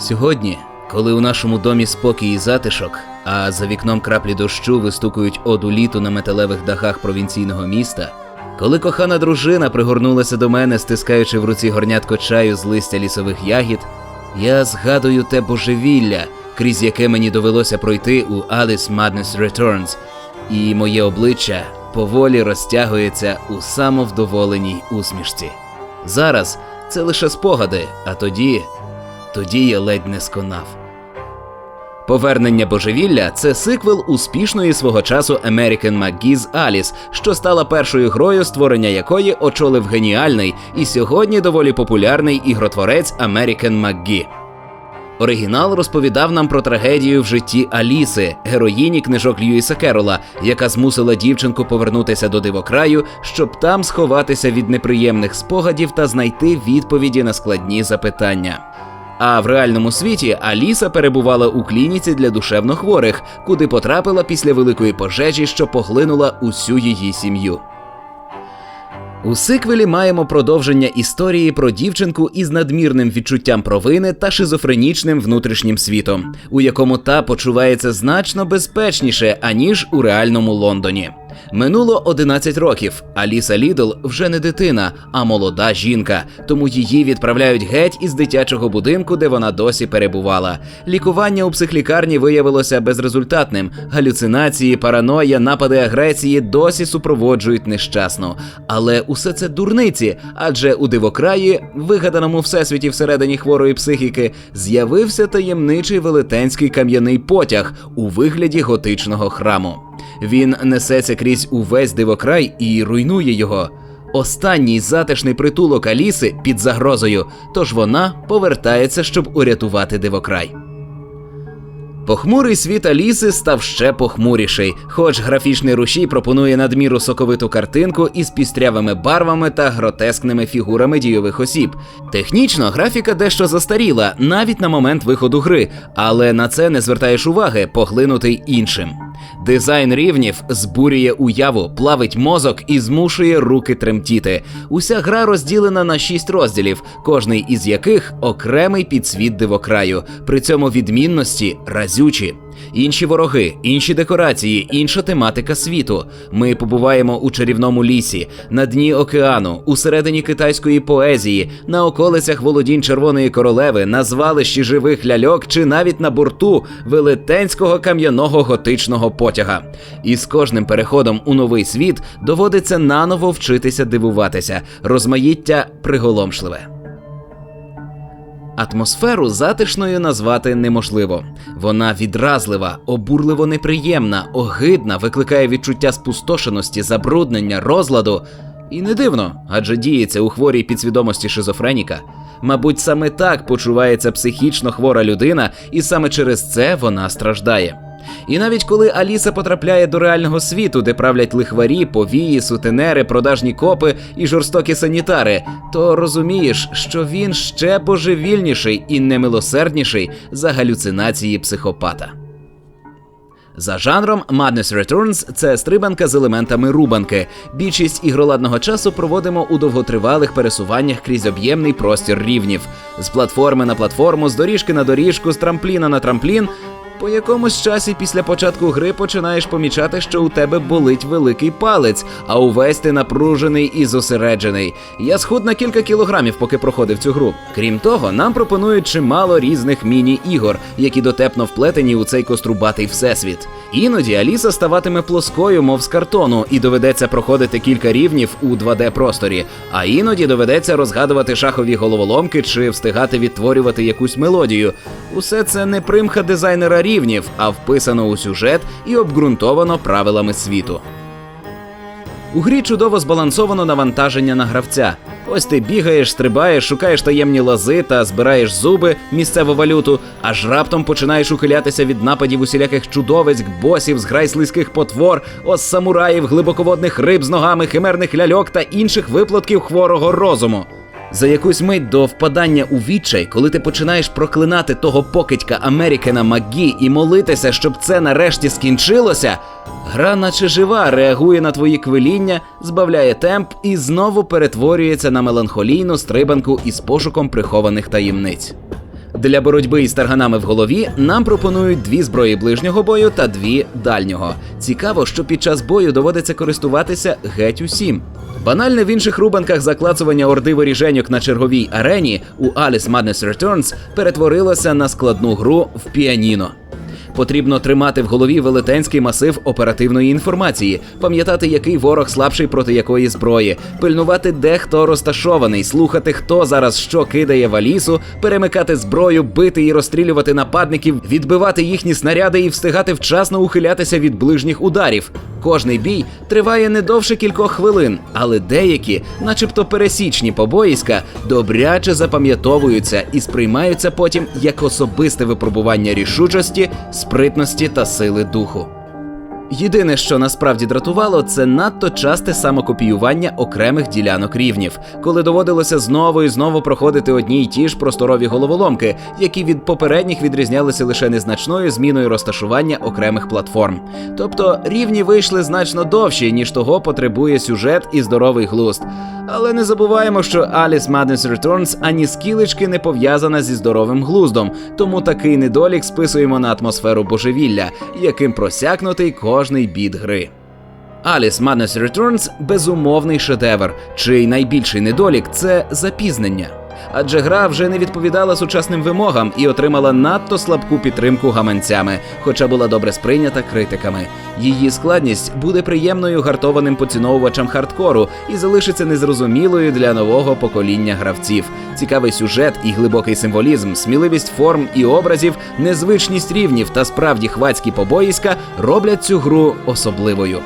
Сьогодні, коли у нашому домі спокій і затишок, а за вікном краплі дощу вистукують оду літу на металевих дахах провінційного міста, коли кохана дружина пригорнулася до мене, стискаючи в руці горнятко чаю з листя лісових ягід, я згадую те божевілля, крізь яке мені довелося пройти у Alice Madness Returns, і моє обличчя поволі розтягується у самовдоволеній усмішці. Зараз це лише спогади, а тоді, тоді я ледь не сконав. Повернення божевілля це сиквел успішної свого часу American McGee's Alice, що стала першою грою, створення якої очолив геніальний і сьогодні доволі популярний ігротворець American McGee. Оригінал розповідав нам про трагедію в житті Аліси, героїні книжок Льюіса Керола, яка змусила дівчинку повернутися до дивокраю, щоб там сховатися від неприємних спогадів та знайти відповіді на складні запитання. А в реальному світі Аліса перебувала у клініці для душевнохворих, куди потрапила після великої пожежі, що поглинула усю її сім'ю. У сиквелі маємо продовження історії про дівчинку із надмірним відчуттям провини та шизофренічним внутрішнім світом, у якому та почувається значно безпечніше, аніж у реальному Лондоні. Минуло 11 років. Аліса Лідл вже не дитина, а молода жінка, тому її відправляють геть із дитячого будинку, де вона досі перебувала. Лікування у психлікарні виявилося безрезультатним. Галюцинації, параноя, напади агресії досі супроводжують нещасну. Але усе це дурниці, адже у дивокраї, вигаданому всесвіті всередині хворої психіки, з'явився таємничий велетенський кам'яний потяг у вигляді готичного храму. Він несеться крізь увесь дивокрай і руйнує його. Останній затишний притулок Аліси під загрозою, тож вона повертається, щоб урятувати дивокрай. Похмурий світ Аліси став ще похмуріший, хоч графічний рушій пропонує надміру соковиту картинку із пістрявими барвами та гротескними фігурами дійових осіб. Технічно графіка дещо застаріла навіть на момент виходу гри, але на це не звертаєш уваги, поглинутий іншим. Дизайн рівнів збурює уяву, плавить мозок і змушує руки тремтіти. Уся гра розділена на шість розділів, кожний із яких окремий підсвіт дивокраю. При цьому відмінності разючі. Інші вороги, інші декорації, інша тематика світу. Ми побуваємо у чарівному лісі, на дні океану, усередині китайської поезії, на околицях володінь Червоної королеви, на звалищі живих ляльок чи навіть на борту велетенського кам'яного готичного потяга. І з кожним переходом у новий світ доводиться наново вчитися дивуватися. Розмаїття приголомшливе. Атмосферу затишною назвати неможливо. Вона відразлива, обурливо неприємна, огидна, викликає відчуття спустошеності, забруднення, розладу. І не дивно, адже діється у хворій підсвідомості шизофреніка. Мабуть, саме так почувається психічно хвора людина, і саме через це вона страждає. І навіть коли Аліса потрапляє до реального світу, де правлять лихварі, повії, сутенери, продажні копи і жорстокі санітари, то розумієш, що він ще божевільніший і немилосердніший за галюцинації психопата. За жанром Madness Returns – це стрибанка з елементами рубанки. Більшість ігроладного часу проводимо у довготривалих пересуваннях крізь об'ємний простір рівнів, з платформи на платформу, з доріжки на доріжку, з трампліна на трамплін. По якомусь часі після початку гри починаєш помічати, що у тебе болить великий палець, а увесь ти напружений і зосереджений. Я схуд на кілька кілограмів, поки проходив цю гру. Крім того, нам пропонують чимало різних міні-ігор, які дотепно вплетені у цей кострубатий всесвіт. Іноді Аліса ставатиме плоскою, мов з картону, і доведеться проходити кілька рівнів у 2D просторі, а іноді доведеться розгадувати шахові головоломки чи встигати відтворювати якусь мелодію. Усе це не примха дизайнера рівнів, а вписано у сюжет і обґрунтовано правилами світу. У грі чудово збалансовано навантаження на гравця. Ось ти бігаєш, стрибаєш, шукаєш таємні лози та збираєш зуби, місцеву валюту, аж раптом починаєш ухилятися від нападів усіляких чудовиськ, босів, зграй слизьких потвор, ос самураїв, глибоководних риб з ногами, химерних ляльок та інших виплатків хворого розуму. За якусь мить до впадання у відчай, коли ти починаєш проклинати того покидька Американа Магі і молитися, щоб це нарешті скінчилося, гра, наче жива, реагує на твої квиління, збавляє темп і знову перетворюється на меланхолійну стрибанку із пошуком прихованих таємниць. Для боротьби із тарганами в голові нам пропонують дві зброї ближнього бою та дві дальнього. Цікаво, що під час бою доводиться користуватися геть усім. Банальне в інших рубанках заклацування орди воріженьок на черговій арені у Alice Madness Returns перетворилося на складну гру в піаніно. Потрібно тримати в голові велетенський масив оперативної інформації, пам'ятати, який ворог слабший проти якої зброї, пильнувати, де хто розташований, слухати, хто зараз що кидає в алісу, перемикати зброю, бити і розстрілювати нападників, відбивати їхні снаряди і встигати вчасно ухилятися від ближніх ударів. Кожний бій триває не довше кількох хвилин, але деякі, начебто пересічні побоїська, добряче запам'ятовуються і сприймаються потім як особисте випробування рішучості, спритності та сили духу. Єдине, що насправді дратувало, це надто часте самокопіювання окремих ділянок рівнів, коли доводилося знову і знову проходити одні й ті ж просторові головоломки, які від попередніх відрізнялися лише незначною зміною розташування окремих платформ. Тобто рівні вийшли значно довші, ніж того потребує сюжет і здоровий глузд. Але не забуваємо, що Alice Madness Returns ані скілечки не пов'язана зі здоровим глуздом, тому такий недолік списуємо на атмосферу божевілля, яким просякнутий кожний біт гри. Alice Madness Returns – безумовний шедевр, чий найбільший недолік це запізнення. Адже гра вже не відповідала сучасним вимогам і отримала надто слабку підтримку гаманцями, хоча була добре сприйнята критиками. Її складність буде приємною гартованим поціновувачам хардкору і залишиться незрозумілою для нового покоління гравців. Цікавий сюжет і глибокий символізм, сміливість форм і образів, незвичність рівнів та справді хвацькі побоїська роблять цю гру особливою.